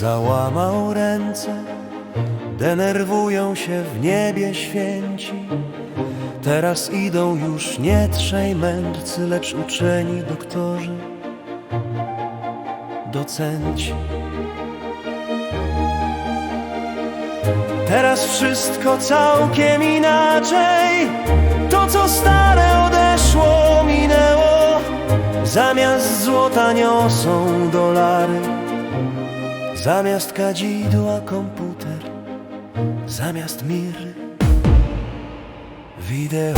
załamał ręce, denerwują się w niebie święci. Teraz idą już nie trzej mędrcy, lecz uczeni doktorzy, docenci. Teraz wszystko całkiem inaczej. To, co stare odeszło, minęło. Zamiast złota niosą dolary. Zamiast kadzidła komputer. Zamiast miry wideo.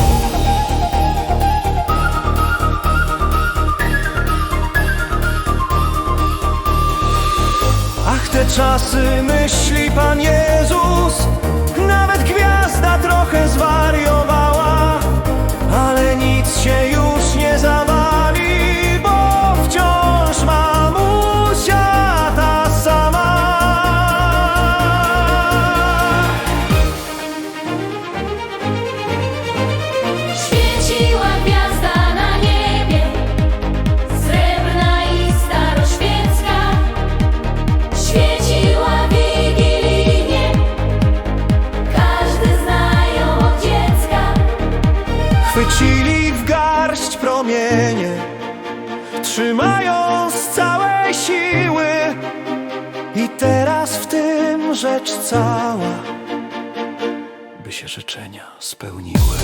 Ach, te czasy myśli Pan Jezus Nawet gwiazda Chwycili w garść promienie Trzymając całej siły. I teraz w tym rzecz cała By się życzenia spełniły